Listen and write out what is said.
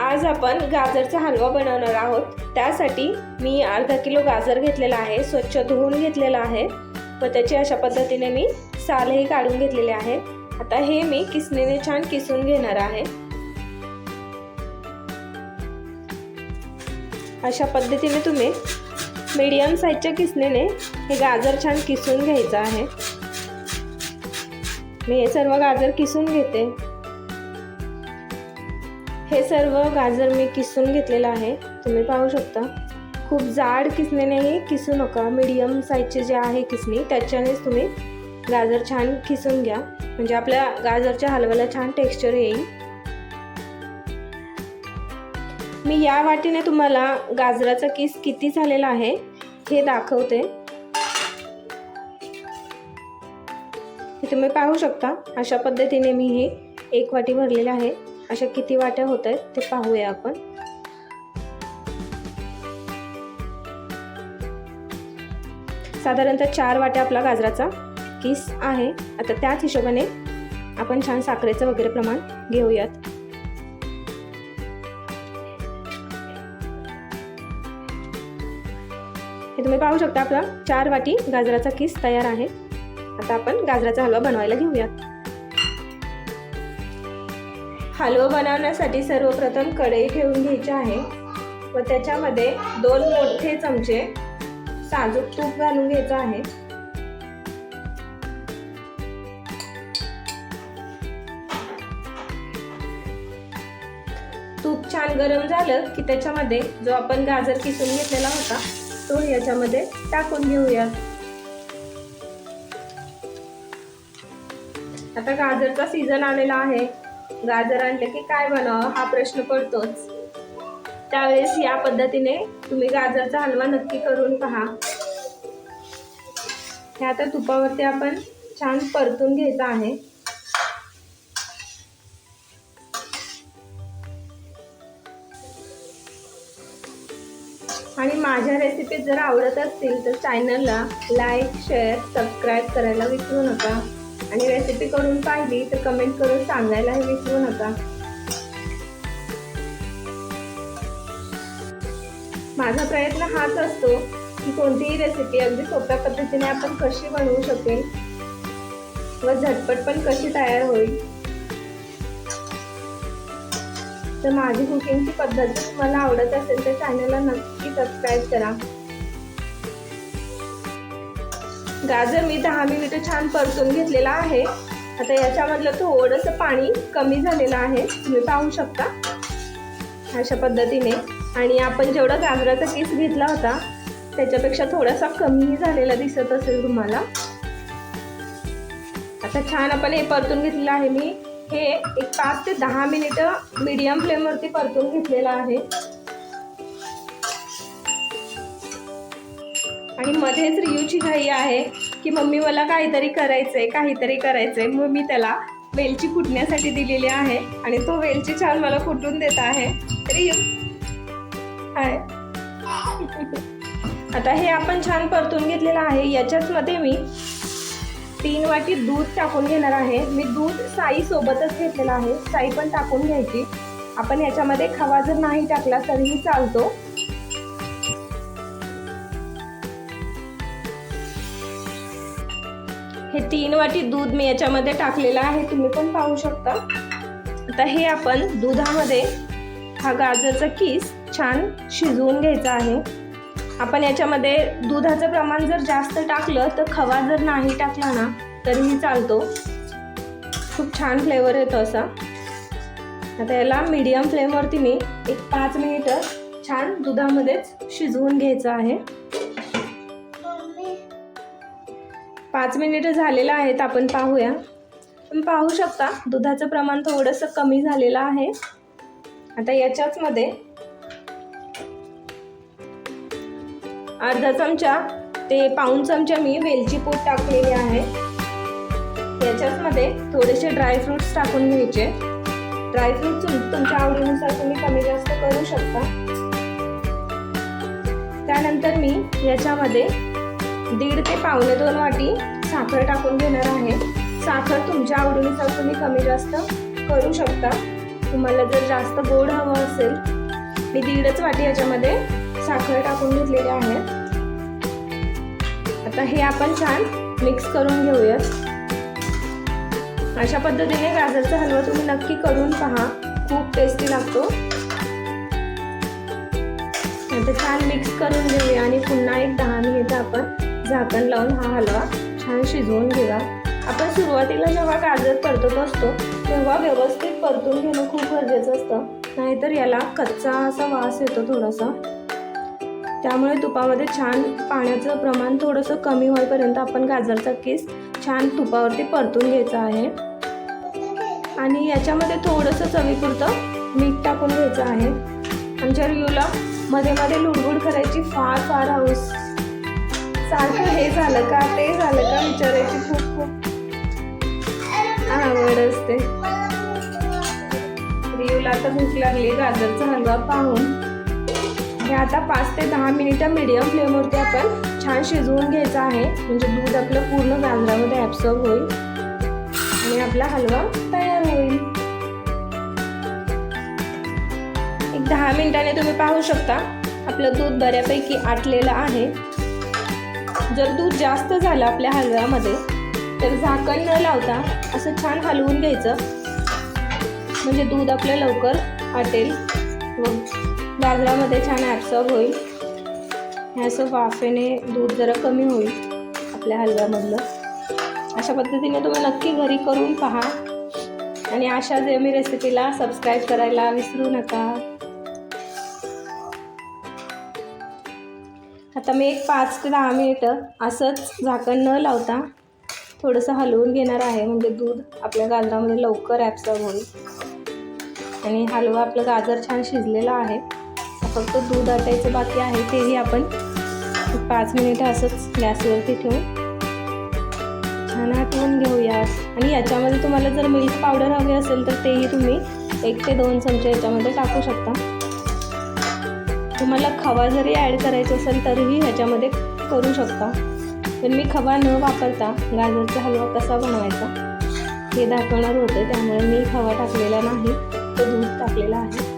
आज आपण गाजरचा हलवा बनवणार आहोत. त्यासाठी मी अर्धा किलो गाजर घेतलेला आहे स्वच्छ धुवून घेतलेला आहे. व त्याची अशा पद्धतीने मी सालही काढून घेतलेले आहे. आता हे मी किसणीने छान किसून घेणार आहे. अशा पद्धतीने तुम्ही मीडियम साईजच्या किसणीने हे गाजर छान किसून घ्यायचं आहे. मी हे सर्व गाजर किसून घेते. हे सर्व गाजर मी किसून घेतलेलं आहे. तुम्ही पाहू शकता. खूप जाड किसणीनेही किसू नका. मीडियम साईजचे जे आहे किसणी त्याच्यानेच तुम्ही गाजर छान किसून घ्या. म्हणजे आपल्या गाजरच्या हलव्याला छान टेक्स्चर येईल. मी या वाटीने तुम्हाला गाजराचा किस किती झालेला आहे हे दाखवते. हे तुम्ही पाहू शकता. अशा पद्धतीने मी हे एक वाटी भरलेलं आहे. अशा किती वाट्या होत आहेत ते पाहूया आपण. साधारणतः चार वाट्या आपला गाजराचा किस आहे. आता त्याच हिशोबाने आपण छान साखरेचं वगैरे प्रमाण घेऊयात. हे तुम्ही पाहू शकता आपला चार वाटी गाजराचा किस तयार आहे. आता आपण गाजराचा हलवा बनवायला घेऊयात. हलवा बनवण्यासाठी सर्वप्रथम कढई ठेवून घ्यायची आहे. व त्याच्यामध्ये दोन मोठे चमचे साजूक तूप घालून घ्यायचं आहे. तूप छान गरम झालं की त्याच्यामध्ये जो आपण गाजर किसून घेतलेला होता तो याच्यामध्ये टाकून घेऊयात आता गाजरचा सीझन आलेला आहे. गाजर आणलं की काय बनावं हा प्रश्न पडतोच. त्यावेळेस या पद्धतीने तुम्ही गाजरचा हलवा नक्की करून पहा. हे आता तुपावरती आपण छान परतून घ्यायचं आहे. आणि माझ्या रेसिपीज जर आवडत असतील तर चॅनलला लाईक शेअर सबस्क्राईब करायला विसरू नका. आणि रेसिपी करून पाहिली तर कमेंट करून सांगायलाही विसरू नका. माझा प्रयत्न हाच असतो की कोणतीही रेसिपी अगदी सोप्या पद्धतीने आपण कशी बनवू शकेल व झटपट पण कशी तयार होईल. तर माझी कुकिंगची पद्धत मला तुम्हाला आवडत असेल तर चॅनलला नक्की सबस्क्राईब करा. गाजर मी दहा मिनिटं छान परतून घेतलेला आहे आता याच्यामधलं थोडंसं पाणी कमी झालेलं आहे. तुम्ही पाहू शकता अशा पद्धतीने. आणि आपण जेवढा गाजराचा केस घेतला होता त्याच्यापेक्षा थोडासा कमी झालेला दिसत असेल तुम्हाला. आता छान आपण हे परतून घेतलेलं आहे. मी हे एक पाच ते दहा मिनिटं मीडियम फ्लेमवरती परतून घेतलेलं आहे. आणि मध्येच रियूची घाई आहे की मम्मी मला काहीतरी करायचंय काहीतरी करायचंय. मग मी त्याला वेलची फुटण्यासाठी दिलेली आहे आणि तो वेलची छान मला फुटून देत आहे. रियू. हाय. आता हे आपण छान परतून घेतलेलं आहे. याच्याच मध्ये मी तीन वाटी दूध टाकून घेणार आहे. मी दूध साई सोबतच घेतलेलं आहे. साई पण टाकून घ्यायची. आपण याच्यामध्ये खवा जर नाही टाकला तरीही चालतो. हे तीन वाटी दूध मी याच्यामध्ये टाकलेलं आहे. तुम्ही पण पाहू शकता. आता हे आपण दुधामध्ये हा गाजरचा किस छान शिजवून घ्यायचा आहे. आपण याच्यामध्ये दुधाचं प्रमाण जर जास्त टाकलं तर खवा जर नाही टाकला ना तरीही चालतो. खूप छान फ्लेवर येतो असा. आता याला मीडियम फ्लेमवरती मी एक पाच मिनिटं छान दुधामध्येच शिजवून घ्यायचं आहे. पाच मिनिटं झालेलं आहेत आपण पाहूया. तुम्ही पाहू शकता दुधाचं प्रमाण थोडंसं कमी झालेलं आहे. आता याच्याचमध्ये अर्धा चमचा ते पाऊन चमचा मी वेलची पूड टाकलेली आहे. याच्याचमध्ये थोडेसे ड्रायफ्रुट्स टाकून घ्यायचे. ड्रायफ्रुट्स तुमच्या आवडीनुसार तुम्ही कमी जास्त करू शकता. त्यानंतर मी याच्यामध्ये दीड ते पावणे दोन वाटी साखर टाकून घेणार आहे. साखर तुमच्या आवडीनुसार तुम्ही कमी जास्त करू शकता. तुम्हाला जर जास्त गोड हवं असेल मी दीडच वाटी याच्यामध्ये साखर टाकून घेतलेली आहे. आता हे आपण छान मिक्स करून घेऊयात. अशा पद्धतीने गाजरचा हलवा तुम्ही नक्की करून पहा. खूप टेस्टी लागतो. आता छान मिक्स करून घेऊया आणि पुन्हा एक दहा मिनिटं आपण झाकण लावून हा हलवा छान शिजवून घेऊया. आपण सुरुवातीला जेव्हा गाजर परतत असतो तेव्हा व्यवस्थित परतून घेणं खूप गरजेचं असतं. नाहीतर याला कच्चा असा वास येतो थोडासा. त्यामुळे तुपामध्ये छान पाण्याचं प्रमाण थोडंसं कमी होईपर्यंत आपण गाजरचा केस छान तुपावरती परतून घ्यायचा आहे. आणि याच्यामध्ये थोडंसं चवीपुरतं मीठ टाकून घ्यायचं आहे. आमच्या रिव्ह्यूला मध्ये मध्ये लुडबुड करायची फार फार हौस सारखं हे झालं का? ते झालं का? विचारायची खूप खूप आवड असते. रियूला आता भूक लागली गाजरचा हलवा पाहून. हे आता पाच ते दहा मिनिटं मीडियम फ्लेमवरती आपण छान शिजवून घ्यायचं आहे. म्हणजे दूध आपलं पूर्ण गाजरामध्ये ॲब्सॉर्ब होईल. आणि आपला हलवा तयार होईल. एक दहा मिनिटाने तुम्ही पाहू शकता. आपलं दूध बऱ्यापैकी आटलेलं आहे. जर दूध जास्त झालं आपल्या हलव्यामध्ये तर झाकण न लावता असं छान हलवून घ्यायचं. म्हणजे दूध आपलं लवकर आटेल व गाजरामध्ये छान ॲब्सॉर्ब होईल. हे असं वाफेने दूध जरा कमी होईल आपल्या हलव्यामधलं. अशा पद्धतीने तुम्ही नक्की घरी करून पहा. आणि अशा जे मी रेसिपीला सबस्क्राईब करायला विसरू नका. आता मी एक पाच ते दहा मिनिटं असंच झाकण न लावता थोडंसं हलवून घेणार आहे. म्हणजे दूध आपल्या गाजरामध्ये लवकर ॲब्सॉर्ब होईल. आणि हलवा आपलं गाजर छान शिजलेला आहे. फक्त दूध आटायचं बाकी आहे तेही आपण पाच मिनिटं असंच गॅसवरती ठेवून छान आटवून घेऊया. आणि याच्यामध्ये तुम्हाला जर मिल्क पावडर हवी असेल तर तेही तुम्ही एक ते दोन चमचे याच्यामध्ये टाकू शकता. तुम्हाला खवा जरी ॲड करायचा असेल तरीही ह्याच्यामध्ये करू शकता. पण मी खवा न वापरता गाजरचा हलवा कसा बनवायचा हे दाखवणार होते त्यामुळे मी खवा टाकलेला नाही तो दूध टाकलेला आहे.